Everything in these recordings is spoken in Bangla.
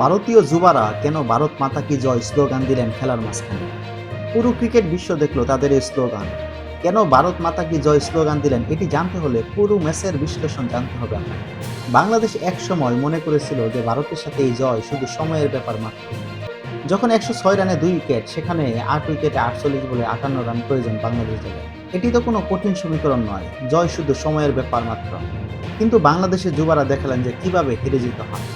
ভারতীয় যুবারা কেন ভারত মাতা কি জয় স্লোগান দিলেন খেলার মাঝখানে? পুরো ক্রিকেট বিশ্ব দেখল তাদের এই স্লোগান। কেন ভারত মাতা কি জয় স্লোগান দিলেন এটি জানতে হলে পুরো ম্যাচের বিশ্লেষণ জানতে হবে আপনাকে বাংলাদেশ এক সময় মনে করেছিল যে ভারতের সাথে এই জয় শুধু সময়ের ব্যাপার মাত্র। যখন একশো ছয় রানে দুই উইকেট, সেখানে আট উইকেটে আটচল্লিশ বলে আটান্ন রান প্রয়োজন বাংলাদেশ দলের এটি তো কোনো কঠিন সমীকরণ নয়, জয় শুধু সময়ের ব্যাপার মাত্র। কিন্তু বাংলাদেশের যুবারা দেখালেন যে কীভাবে হেরে যেতে হয়।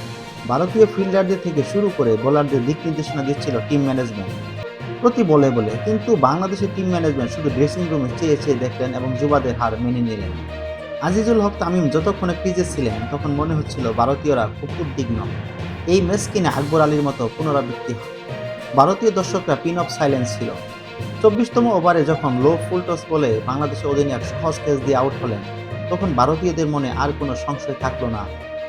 ভারতীয় ফিল্ডারদের থেকে শুরু করে বোলারদের দিক নির্দেশনা দিচ্ছিল টিম ম্যানেজমেন্ট। প্রতি বলে বলে, কিন্তু বাংলাদেশের টিম ম্যানেজমেন্ট শুধু ড্রেসিং রুমে চেয়ে চেয়ে দেখলেন এবং যুবাদের হার মেনে নিলেন। আজিজুল হক তামিম যতক্ষণে ক্রিজে ছিলেন, তখন মনে হচ্ছিল ভারতীয়রা খুব উদ্বিগ্ন। এই ম্যাচ কিনে আকবর আলীর মতো পুনরাবৃত্তি হয়। ভারতীয় দর্শকরা পিন অফ সাইলেন্স ছিল। চব্বিশতম ওভারে যখন লো ফুল টস বলে বাংলাদেশের অধিনায়ক সহজ ক্যাচ দিয়ে আউট হলেন, তখন ভারতীয়দের মনে আর কোনো সংশয় থাকল না।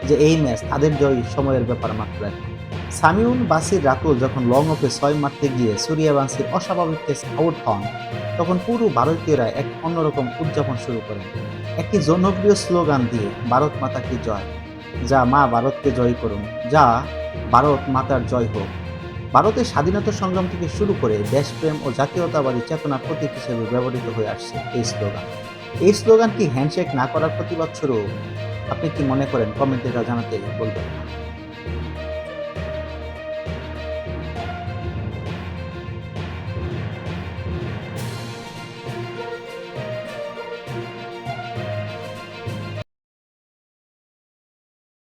যে এই ম্যাচ তাদের জয় সময়ের ব্যাপার মাত্র। সামিউন বাসির রাতুল যখন লং অফে ছয় মারতে গিয়ে সুরিয়া সূর্যবংশীর অস্বাভাবিক ক্যাচ আউট হন, তখন পুরো ভারতীয়রা এক অন্যরকম উদযাপন শুরু করেন। একটি জনপ্রিয় স্লোগান দিয়ে ভারত মাতাকে জয়, যা মা ভারতকে জয় করুন, যা ভারত মাতার জয় হোক। ভারতের স্বাধীনতা সংগ্রাম থেকে শুরু করে দেশপ্রেম ও জাতীয়তাবাদী চেতনার প্রতীক হিসেবে ব্যবহৃত হয়ে আসছে এই স্লোগান। এই স্লোগানটি হ্যান্ডশেক না করার প্রতিবাদ স্বরূপ? আপনি কি মনে করেন কমেন্টে জানাতে বলবেন